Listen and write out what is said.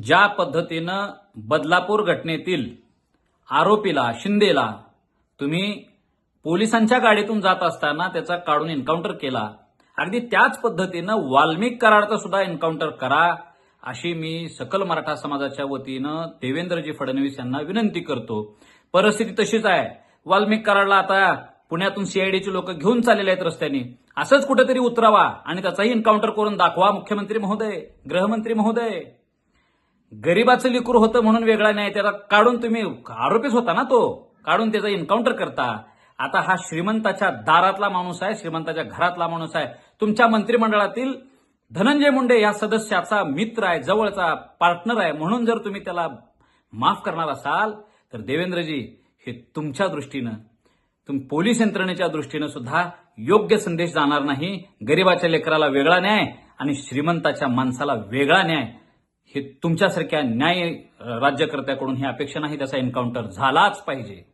ज्या पद्धतीनं बदलापूर घटनेतील आरोपीला शिंदेला तुम्ही पोलिसांच्या गाडीतून जात असताना त्याचा काढून एन्काउंटर केला. अगदी त्याच पद्धतीनं वाल्मिक कराडचा सुद्धा एन्काउंटर करा अशी मी सकल मराठा समाजाच्या वतीनं देवेंद्रजी फडणवीस यांना विनंती करतो. परिस्थिती तशीच आहे. वाल्मिक कराडला आता पुण्यातून सीआयडीचे लोक घेऊन चाललेले आहेत रस्त्याने. असंच कुठेतरी उतरावा आणि त्याचाही एन्काउंटर करून दाखवा मुख्यमंत्री महोदय गृहमंत्री महोदय. गरीबाचं लिकूर होतं म्हणून वेगळा न्याय त्याला काढून तुम्ही आरोपीच होता ना तो. काढून त्याचा एन्काउंटर करता. आता हा श्रीमंताच्या दारातला माणूस आहे श्रीमंताच्या घरातला माणूस आहे. तुमच्या मंत्रिमंडळातील धनंजय मुंडे या सदस्याचा मित्र आहे जवळचा पार्टनर आहे. म्हणून जर तुम्ही त्याला माफ करणार असाल तर देवेंद्रजी हे तुमच्या दृष्टीनं तुम पोलीस यंत्रणेच्या दृष्टीनं सुद्धा योग्य संदेश जाणार नाही. गरिबाच्या लेकराला वेगळा न्याय आणि श्रीमंताच्या माणसाला वेगळा न्याय. हे तुमच्यासारख्या न्याय राज्यकर्त्याकडून ही अपेक्षा नाही त्याचा एन्काउंटर झालाच पाहिजे.